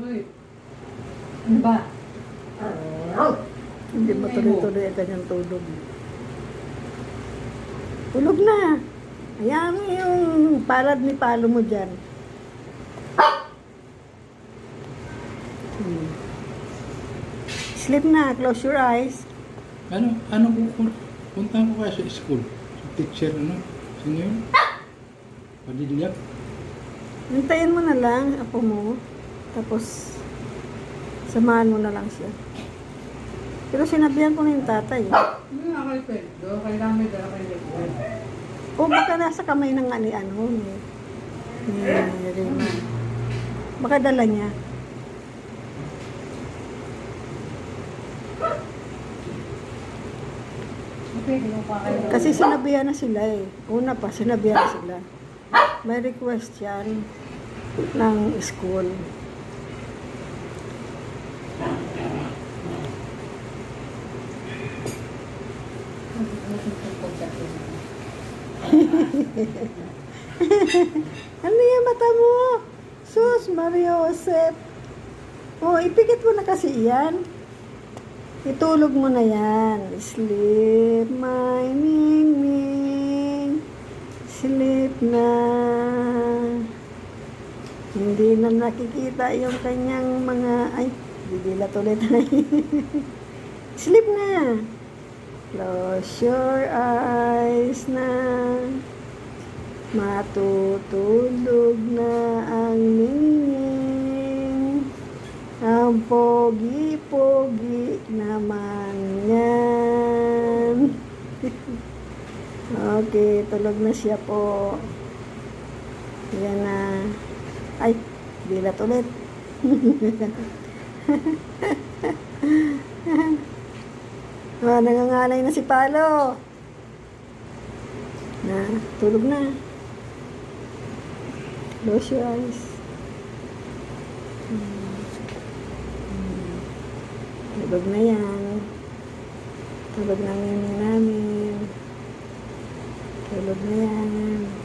Uy. Ano ba? Hindi ba tuloy-tuloy ang kanyang tulog? Tulog na. Hayaan mo yung palad ni palo mo dyan. Hmm. Sleep na. Close your eyes. Ano? Ano ko? Punta ko kaya sa school. Sa teacher, ano? Sino yun? Padilyak? Hintayin mo na lang, apo mo. Tapos, samahan mo na lang siya. Pero sinabihan ko na yung tatay. Hindi nga kay Pedro. Kailangan may dala kay Pedro. O baka nasa kamay ng ani ano ni ni Rina. Baka dala niya. Kasi sinabihan na sila eh. Una pa, sinabihan na sila. May request yan ng school. Ano yung mata mo? Sus, Mario Josep. Oh, ipikit mo na kasi yan. Itulog mo na yan. Sleep, my ming Sleep na. Hindi na nakikita yung kanyang mga... Ay, didilat ulit Sleep na. Close your eyes na. Matutulog na ang ningning. Ang pogi-pogi naman yan. okay, tulog na siya po. Yan na. Ay, dilat ulit. ah, nangangalay na si Palo. Na, tulog na. Close your eyes. Tulog na yan. Tulog na yan namin. Tulog na yan.